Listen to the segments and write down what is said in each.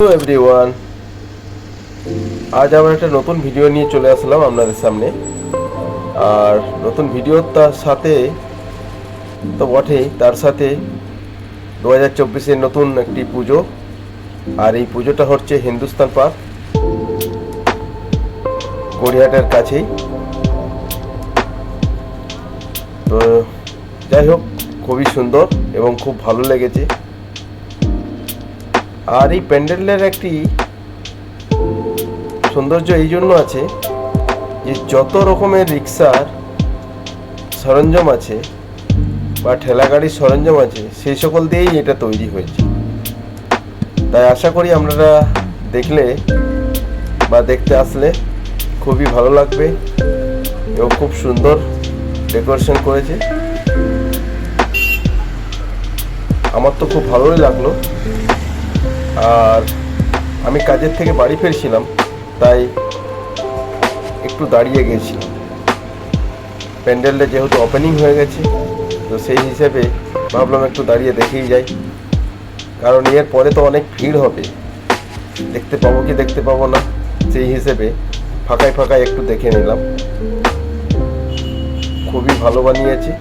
Hello everyone আজ আবার একটা নতুন ভিডিও নিয়ে চলে আসলাম আপনাদের সামনে। আর নতুন ভিডিও তার সাথে তো বটেই, তার সাথে দু হাজার চব্বিশের নতুন একটি পুজো। আর এই পুজোটা হচ্ছে হিন্দুস্তান পার্ক, গড়িয়াহাটের কাছেই। তো যাই হোক, খুবই সুন্দর এবং খুব ভালো লেগেছে। আর এই প্যান্ডেলের একটি সৌন্দর্য এই জন্য আছে যে যত রকমের রিক্সার সরঞ্জাম আছে বা ঠেলা গাড়ির সরঞ্জাম আছে, সেই সকল দিয়েই এটা তৈরি হয়েছে। তাই আশা করি আপনারা দেখলে বা দেখতে আসলে খুবই ভালো লাগবে এবং খুব সুন্দর ডেকোরেশন করেছে। আমার তো খুব ভালোই লাগল। আর আমি কাজের থেকে বাড়ি ফিরছিলাম, তাই একটু দাঁড়িয়ে গেছিলাম। প্যান্ডেলটা যেহেতু ওপেনিং হয়ে গেছে, তো সেই হিসেবে ভাবলাম একটু দাঁড়িয়ে দেখেই যাই। কারণ এর পরে তো অনেক ভিড় হবে। দেখতে পাবো কি দেখতে পাবো না, সেই হিসেবে ফাঁকায় ফাঁকায় একটু দেখে নিলাম। খুবই ভালো বানিয়েছে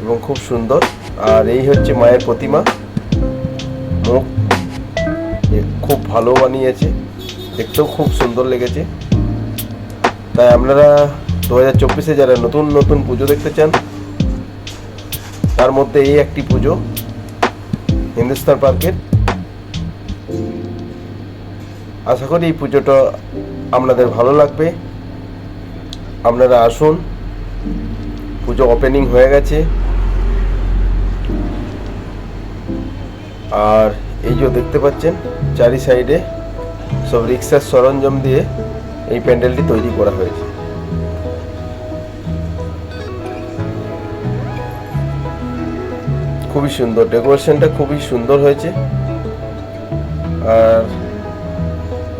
এবং খুব সুন্দর। আর এই হচ্ছে মায়ের প্রতিমা। মুখ খুব ভালো বানিয়েছে, দেখতেও খুব সুন্দর লেগেছে। তাই আপনারা দু হাজার চব্বিশে যারা নতুন নতুন পুজো দেখতে চান, তার মধ্যে এই একটি পুজো, হিন্দুস্তান পার্কের। আশা করি এই পুজোটা আপনাদের ভালো লাগবে। আপনারা আসুন, পুজো ওপেনিং হয়ে গেছে। আর এই যে দেখতে পাচ্ছেন, চারি সাইডে সব রিক্সার সরঞ্জাম দিয়ে এই প্যান্ডেলটি তৈরি করা হয়েছে। খুবই সুন্দর, ডেকোরেশনটা খুবই সুন্দর হয়েছে। আর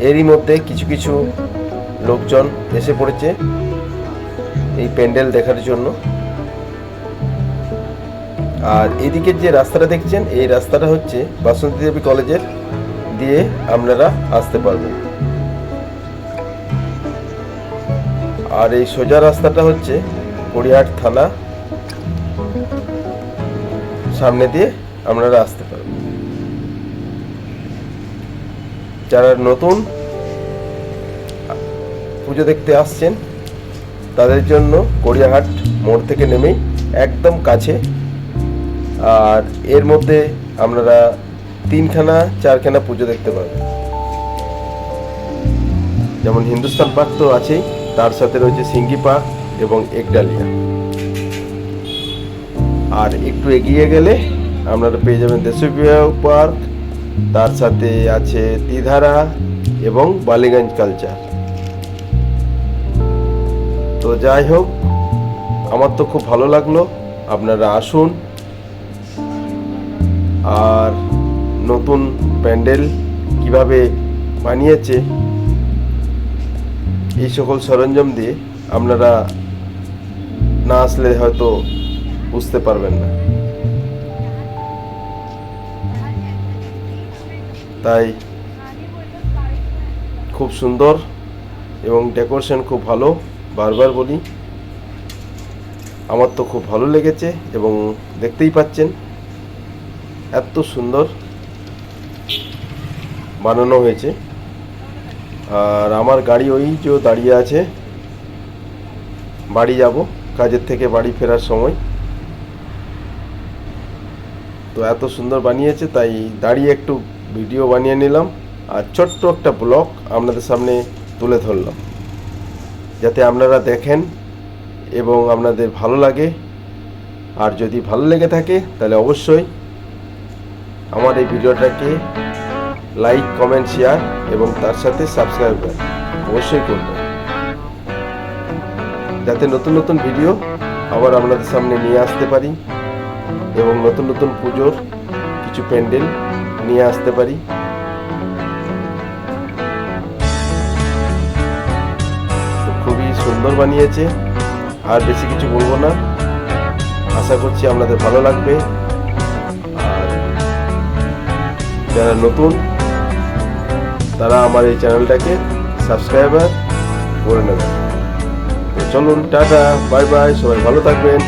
এরই মধ্যে কিছু কিছু লোকজন এসে পড়েছে এই প্যান্ডেল দেখার জন্য। আর এদিকে যে রাস্তাটা দেখছেন, এই রাস্তাটা হচ্ছে বাসন্তী দেবী কলেজের দিয়ে আপনারা আসতে পারবেন। আর এই সোজা রাস্তাটা হচ্ছে গড়িয়াহাট থানা। সামনে দিয়ে আপনারা আসতে পারবেন। যারা নতুন পুজো দেখতে আসছেন, তাদের জন্য গড়িয়াহাট মোড় থেকে নেমেই একদম কাছে আর এর মধ্যে আপনারা তিনখানা, চারখানা পুজো দেখতে পাবেন। যেমন হিন্দুস্তান পার্ক তো আছেই, তার সাথে রয়েছে সিঙ্গি পার্ক এবং একডালিয়া আর একটু এগিয়ে গেলে আপনারা পেয়ে যাবেন দেশপ্রিয় পার্ক, তার সাথে আছে তিধারা এবং বালিগঞ্জ কালচার। তো যাই হোক, আমার তো খুব ভালো লাগল, আপনারা আসুন আর নতুন প্যান্ডেল কীভাবে বানিয়েছে, এই সকল সরঞ্জাম দিয়ে আপনারা না আসলে হয়তো বুঝতে পারবেন না। তাই খুব সুন্দর এবং ডেকোরেশন খুব ভালো, বারবার বলি। আমার তো খুব ভালো লেগেছে এবং দেখতেই পাচ্ছেন। এত সুন্দর বানানো হয়েছে। আর আমার গাড়ি ওই যে দাঁড়িয়ে আছে। বাড়ি যাব, কাজের থেকে বাড়ি ফেরার সময়। তো এত সুন্দর বানিয়েছে, তাই দাঁড়িয়ে একটু ভিডিও বানিয়ে নিলাম। আর ছোট্ট একটা ব্লগ আপনাদের সামনে তুলে ধরলাম। যাতে আপনারা দেখেন এবং আপনাদের ভালো লাগে। আর যদি ভালো লেগে থাকে, তাহলে অবশ্যই আমার এই ভিডিওটাকে লাইক, কমেন্ট, শেয়ার এবং তার সাথে সাবস্ক্রাইব অবশ্যই করবেন যাতে নতুন নতুন ভিডিও আবার আপনাদের সামনে নিয়ে আসতে পারি এবং নতুন নতুন পুজোর কিছু প্যান্ডেল নিয়ে আসতে পারি। খুবই সুন্দর বানিয়েছে, আর বেশি কিছু বলব না। আশা করছি আপনাদের ভালো লাগবে। যারা নতুন, তারা আমার এই চ্যানেলটাকে সাবস্ক্রাইবার করে নেবেন। তো চলুন, টাটা, বাই বাই, সবাই ভালো থাকবেন।